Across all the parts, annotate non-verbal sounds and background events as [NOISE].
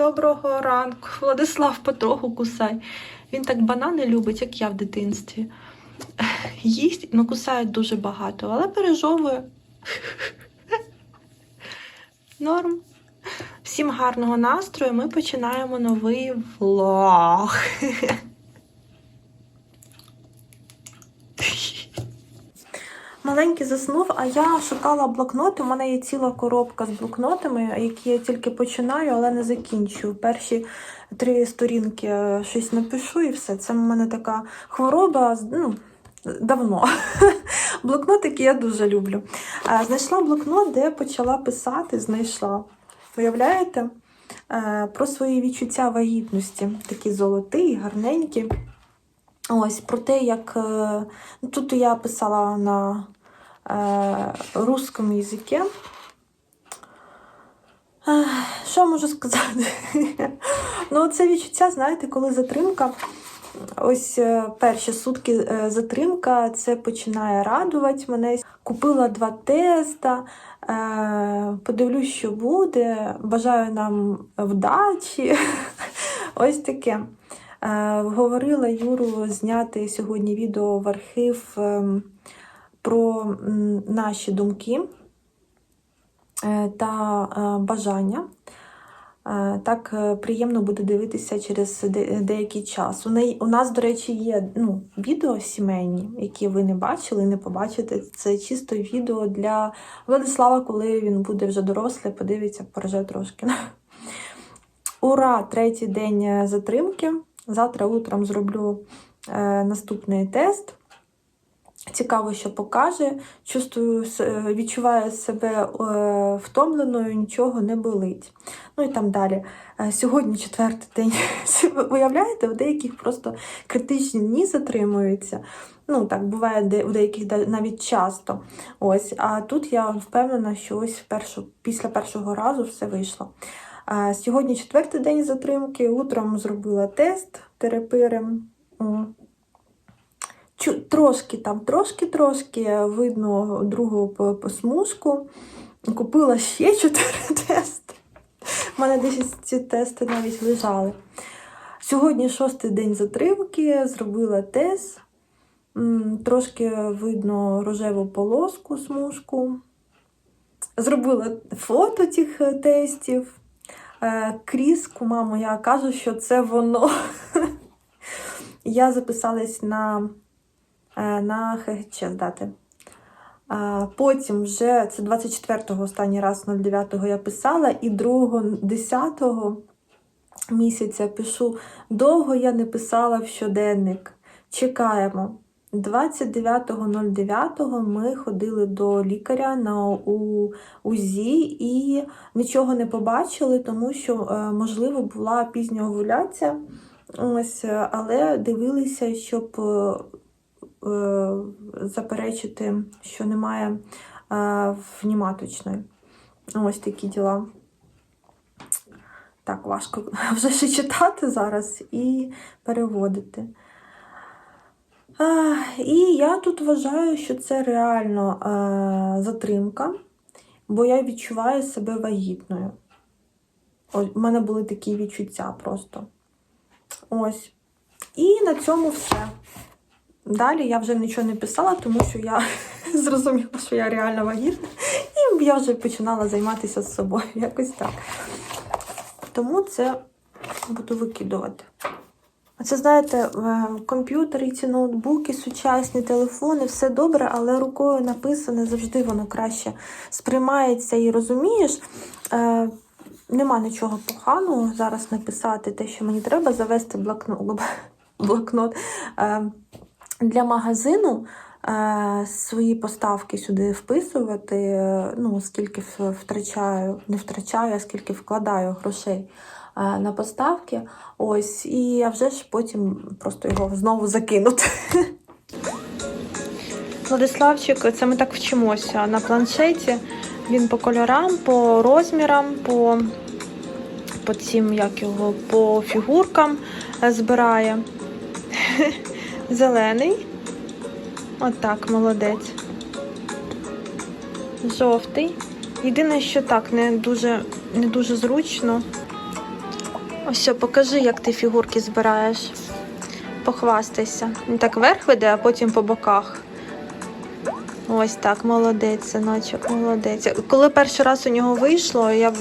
Доброго ранку. Владислав потроху кусай. Він так банани любить, як я в дитинстві. Їсть, ну кусає дуже багато, але пережовує. Норм. Всім гарного настрою. Ми починаємо новий влог. Маленький заснув, а я шукала блокноти. У мене є ціла коробка з блокнотами, які я тільки починаю, але не закінчую. Перші три сторінки е, щось напишу і все. Це в мене така хвороба ну, давно. [LAUGHS] Блокнотики я дуже люблю. Е, Знайшла блокнот, де почала писати, знайшла. Уявляєте? Е, Про свої відчуття вагітності. Такі золоті, гарненькі. Ось про те, як ну, тут я писала на е, русскому язикі. Що можу сказати? ну, це відчуття, знаєте, коли затримка. Ось е, перші сутки е, затримка, це починає радувати мене. Купила два теста, е, подивлюсь, що буде. Бажаю нам вдачі. Ось таке. Е, Говорила Юру зняти сьогодні відео в архів ем, про наші думки е, та е, бажання. Е, Так приємно буде дивитися через деякий час. У нас, до речі, є ну, відео сімейні, які ви не бачили, не побачите. Це чисто відео для Владислава, коли він буде вже дорослий, подивиться, порже трошки. [LAUGHS] Ура! Третій день затримки. Завтра утром зроблю наступний тест. Цікаво, що покаже. Чувствую, е, відчуваю себе е, втомленою, нічого не болить. Ну і там далі. Е, Сьогодні четвертий день. [LAUGHS] Уявляєте, у деяких просто критичні дні затримуються. Ну, так буває у деяких навіть часто. Ось, а тут я впевнена, що ось першу, після першого разу все вийшло. Сьогодні четвертий день затримки. Утром зробила тест терапирем. Трошки там, трошки-трошки видно другу по, по смужку. Купила ще [LAUGHS] чотири тести. У мене десь ці тести навіть лежали. Сьогодні шостий день затримки, зробила тест. Трошки видно рожеву полоску, смужку. Зробила фото цих е, тестів. Е, Кріску, мамо, я кажу, що це воно. [LAUGHS] Я записалась на, е, на ХГЧ здати. Потім вже це 24-го останній раз 09-го я писала, і 2-го, 10-го місяця пишу. Довго я не писала в щоденник. Чекаємо. 29.09 ми ходили до лікаря на УЗІ і нічого не побачили, тому що, е, можливо, була пізня овуляція. Ось, е, але дивилися, щоб е, е, заперечити, що немає е, вніматочної. Ось такі діла. Так, важко [LAUGHS] вже ще читати зараз і переводити. А, І я тут вважаю, що це реально е, затримка, бо я відчуваю себе вагітною. Ось, у мене були такі відчуття просто. Ось. І на цьому все. Далі я вже нічого не писала, тому що я [LAUGHS] зрозуміла, що я реально вагітна. І я вже починала займатися з собою. [LAUGHS] Якось так. Тому це буду викидувати. Це, знаєте, е, комп'ютери, ці ноутбуки, сучасні телефони, все добре, але рукою написане завжди воно краще сприймається і розумієш. Е, Нема нічого поганого зараз написати те, що мені треба завести [LAUGHS] блокнот. блокнот. Для магазину е, свої поставки сюди вписувати, е, ну, скільки втрачаю, не втрачаю, а скільки вкладаю грошей е, на поставки. Ось, і а вже ж потім просто його знову закинути. [LAUGHS] Владиславчик, це ми так вчимося на планшеті. Він по кольорам, по розмірам, по, по цим, як його, по фігуркам збирає. [LAUGHS] Зелений. Отак, молодець. Жовтий. Єдине, що так, не дуже, не дуже зручно. Ось, покажи, як ти фігурки збираєш. Похвастайся. Так вверх веде, а потім по боках. Ось так, молодець, синочок, молодець. Коли перший раз у нього вийшло, я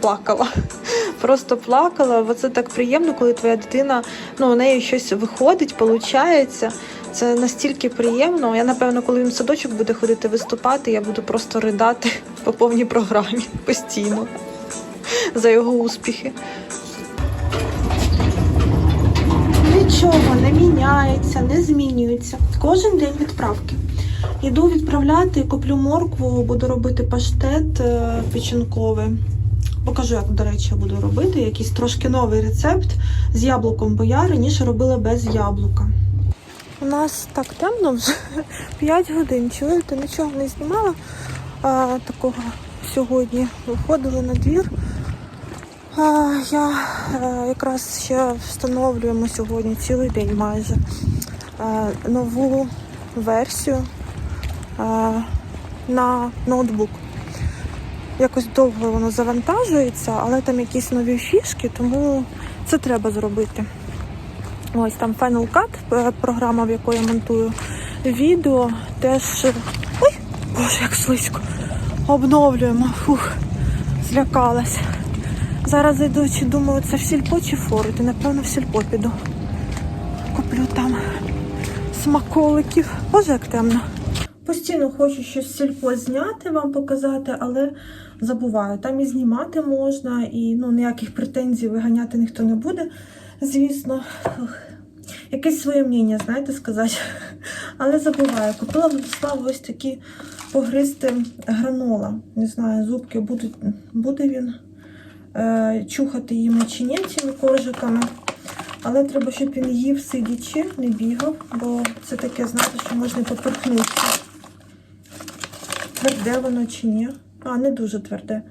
плакала. [LAUGHS] Просто плакала, бо це так приємно, коли твоя дитина, ну, у неї щось виходить, виходить. Це настільки приємно. Я, напевно, коли він садочок буде ходити виступати, я буду просто ридати [LAUGHS] по повній програмі [LAUGHS] постійно за його успіхи. Нічого не міняється, не змінюється. Кожен день відправки. Іду відправляти, куплю моркву, буду робити паштет е, печінковий. Покажу, як, до речі, буду робити. Якийсь трошки новий рецепт з яблуком, бо я раніше робила без яблука. У нас так темно вже [LAUGHS] 5 годин. Чуєте, нічого не знімала а, такого сьогодні. Виходили на двір. А, я е, якраз ще встановлюємо сьогодні цілий день майже е, нову версію на ноутбук. Якось довго воно завантажується, але там якісь нові фішки, тому це треба зробити. Ось там Final Cut, е, програма, в якої я монтую відео, теж. Ой, боже, як слизько. Обновлюємо. Фух, злякалась. Зараз зайду, чи думаю, це в сільпо чи форит. І напевно в сільпо піду. Куплю там смаколиків. Боже, як темно. Постійно хочу щось з сільпо зняти, вам показати, але забуваю. Там і знімати можна, і ну, ніяких претензій виганяти ніхто не буде. Звісно, якесь своє мнення, знаєте, сказати. Але забуваю. Купила Владиславу ось такі погристи гранола. Не знаю, зубки будуть, буде він е, чухати їм чи ні цими коржиками. Але треба, щоб він їв сидячи, не бігав, бо це таке, знаєте, що можна поперхнутися. Тверде воно чи ні? А, не дуже тверде.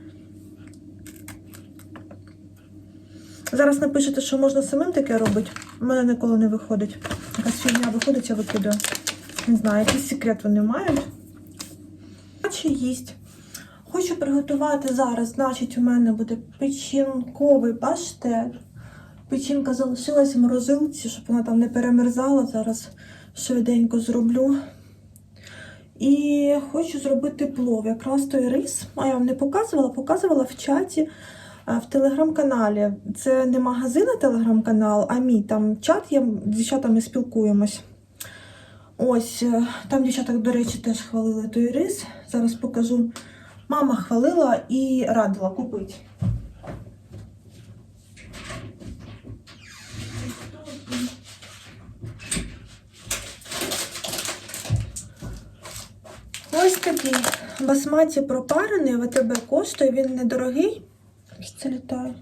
Зараз напишете, що можна самим таке робити. У мене ніколи не виходить. Якась фігня виходить, я викидаю. Не знаю, якийсь секрет вони мають. Чи їсть. Хочу приготувати зараз, значить, у мене буде печінковий паштет. Печінка залишилась в морозилці, щоб вона там не перемерзала. Зараз швиденько зроблю. І хочу зробити плов. Якраз той рис. А я вам не показувала, показувала в чаті в телеграм-каналі. Це не магазин, а телеграм-канал, а мій там чат, я з дівчатами спілкуємось. Ось, е, там дівчата, до речі, теж хвалили той рис. Зараз покажу. Мама хвалила і радила купити. Ось такий басматі пропарений, ВТБ коштує, він недорогий. Це літає.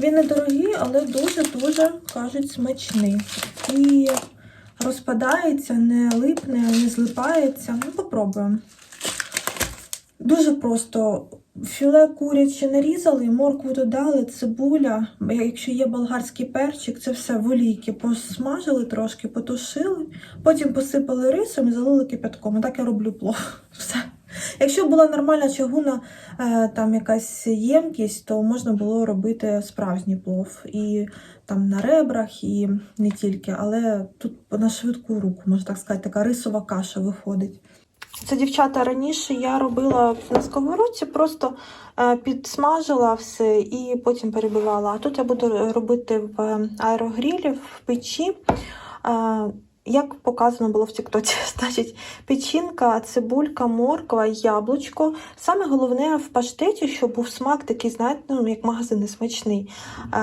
Він недорогий, але дуже-дуже, кажуть, смачний. І розпадається, не липне, не злипається. Ну, попробуємо. Дуже просто. Філе куряче нарізали, моркву додали, цибуля. Якщо є болгарський перчик, це все в олійки посмажили трошки, потушили, потім посипали рисом і залили кипятком. Так я роблю плов. [LAUGHS] Все. Якщо була нормальна чагуна, е, там якась ємкість, то можна було робити справжній плов. І там на ребрах, і не тільки, але тут на швидку руку, можна так сказати, така рисова каша виходить. Це дівчата раніше я робила на сковородці, просто е, підсмажила все і потім перебивала. А тут я буду робити в аерогрілі, в печі. Е, як показано було в Тіктоці, [LAUGHS] значить печінка, цибулька, морква, яблучко. Саме головне в паштеті, щоб був смак такий, знаєте, ну, як магазинний смачний. Е,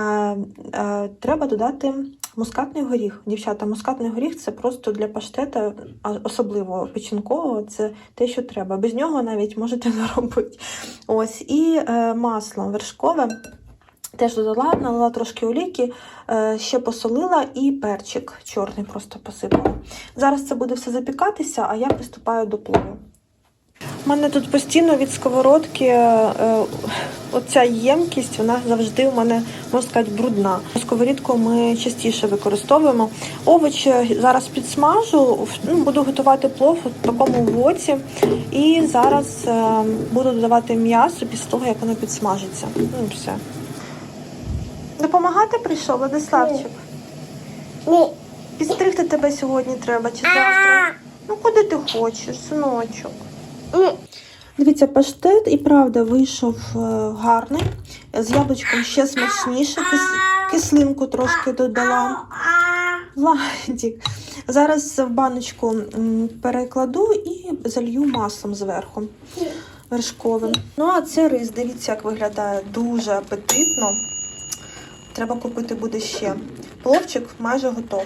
е, треба додати мускатний горіх. Дівчата, мускатний горіх це просто для паштета, особливо печінкового, це те, що треба. Без нього навіть можете [LAUGHS] не робити. Ось, і е, масло вершкове. Теж додала, налила трошки олійки, е, ще посолила і перчик чорний просто посипала. Зараз це буде все запікатися, а я приступаю до плову. У мене тут постійно від сковородки е, оця ємкість, вона завжди у мене, можна сказати, брудна. Сковорідку ми частіше використовуємо. Овочі зараз підсмажу, ну, буду готувати плов у такому воці. І зараз е, буду додавати м'ясо після того, як воно підсмажиться. Ну, все. Допомагати прийшов, Владиславчик? Ні. Підстригти тебе сьогодні треба чи завтра? Ну, куди ти хочеш, синочок? Дивіться, паштет і правда вийшов е, гарний. З яблучком ще смачніше. Кис- кислинку трошки додала. Владик. Зараз в баночку перекладу і залью маслом зверху вершковим. Ну, а це рис, дивіться, як виглядає дуже апетитно. Треба купити буде ще. Пловчик майже готов.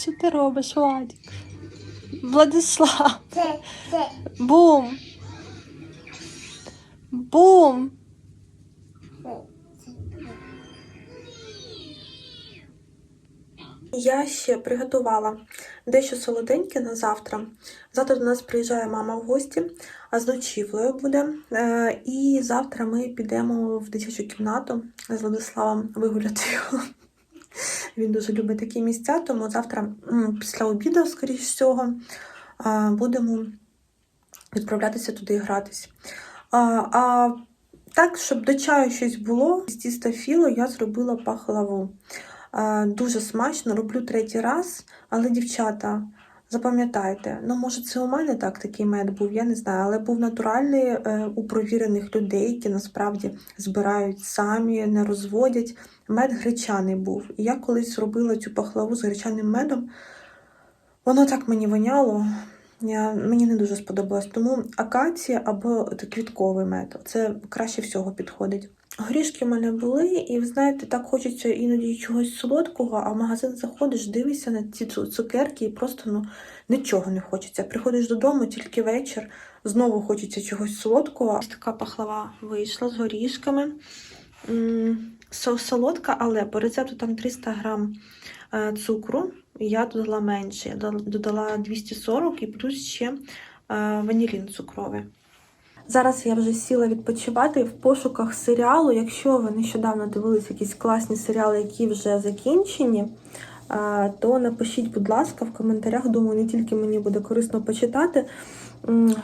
Що ти робиш, Владик? Владислав, бум! Бум! Я ще приготувала дещо солоденьке на завтра. Завтра до нас приїжджає мама в гості, а з ночівлею буде. Е, І завтра ми підемо в дитячу кімнату з Владиславом вигуляти його. Він дуже любить такі місця, тому завтра після обіду, скоріш всього, будемо відправлятися туди і гратись. А, а так, щоб до чаю щось було, з тіста філо я зробила пахлаву. Дуже смачно, роблю третій раз, але дівчата. Запам'ятайте, ну може це у мене так такий мед був, я не знаю, але був натуральний е, у провірених людей, які насправді збирають самі, не розводять. Мед гречаний був. І я колись робила цю пахлаву з гречаним медом. Воно так мені воняло. Я, мені не дуже сподобалось. Тому акація або квітковий мед. Це краще всього підходить. Горішки в мене були, і ви знаєте, так хочеться іноді чогось солодкого, а в магазин заходиш, дивишся на ці цукерки і просто ну, нічого не хочеться. Приходиш додому тільки вечір, знову хочеться чогось солодкого. Ось така пахлава вийшла з горішками. Солодка, але по рецепту там 300 грам цукру. Я додала менше. Я додала- додала 240 і плюс ще е, ванілін цукровий. Зараз я вже сіла відпочивати в пошуках серіалу. Якщо ви нещодавно дивились якісь класні серіали, які вже закінчені, е, то напишіть, будь ласка, в коментарях. Думаю, не тільки мені буде корисно почитати.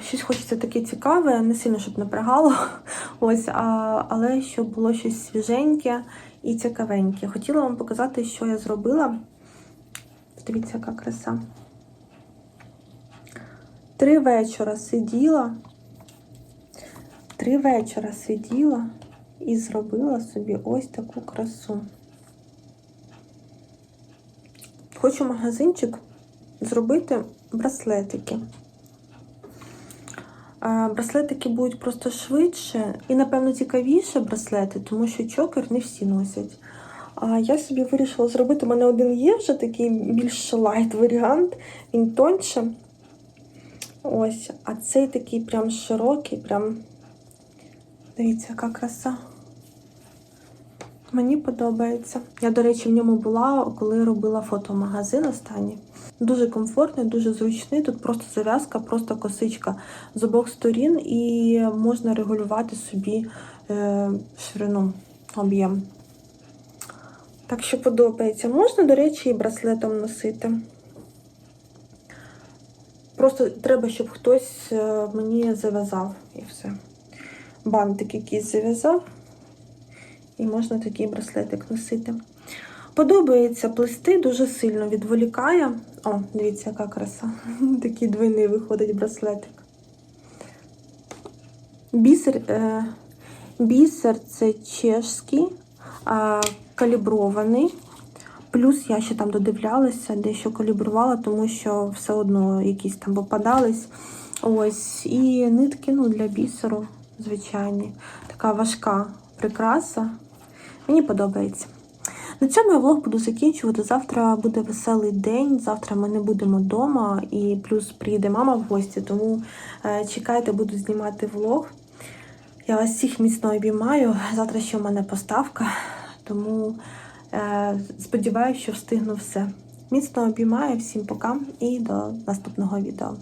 Щось хочеться таке цікаве, не сильно, щоб напрягало, [LAUGHS] ось, а, але щоб було щось свіженьке і цікавеньке. Хотіла вам показати, що я зробила. Дивіться, яка краса. Три вечора сиділа. Три вечора сиділа і зробила собі ось таку красу. Хочу магазинчик зробити браслетики. Браслетики будуть просто швидше і, напевно, цікавіше браслети, тому що чокер не всі носять. А я собі вирішила зробити. У мене один є вже такий більш лайт варіант, він тоньше. Ось, а цей такий прям широкий, прям. Дивіться, яка краса. Мені подобається. Я, до речі, в ньому була, коли робила фотомагазин останній. Дуже комфортний, дуже зручний. Тут просто зав'язка, просто косичка з обох сторін, і можна регулювати собі е, ширину, об'єм. Так що подобається. Можна, до речі, і браслетом носити. Просто треба, щоб хтось е, мені зав'язав і все. Бантик якийсь зав'язав, і можна такий браслетик носити. Подобається плести, дуже сильно відволікає. О, дивіться, яка краса. [LAUGHS] Такий двойний виходить браслетик. Бісер, е, бісер це чешський, е, калібрований. Плюс я ще там додивлялася, дещо калібрувала, тому що все одно якісь там попадались. Ось, і нитки ну, для бісеру, звичайні. Така важка прикраса. Мені подобається. На цьому я влог буду закінчувати. Завтра буде веселий день. Завтра ми не будемо вдома, і плюс приїде мама в гості, тому е, чекайте, буду знімати влог. Я вас всіх міцно обіймаю. Завтра ще в мене поставка, тому е, сподіваюся, що встигну все. Міцно обіймаю, всім пока і до наступного відео.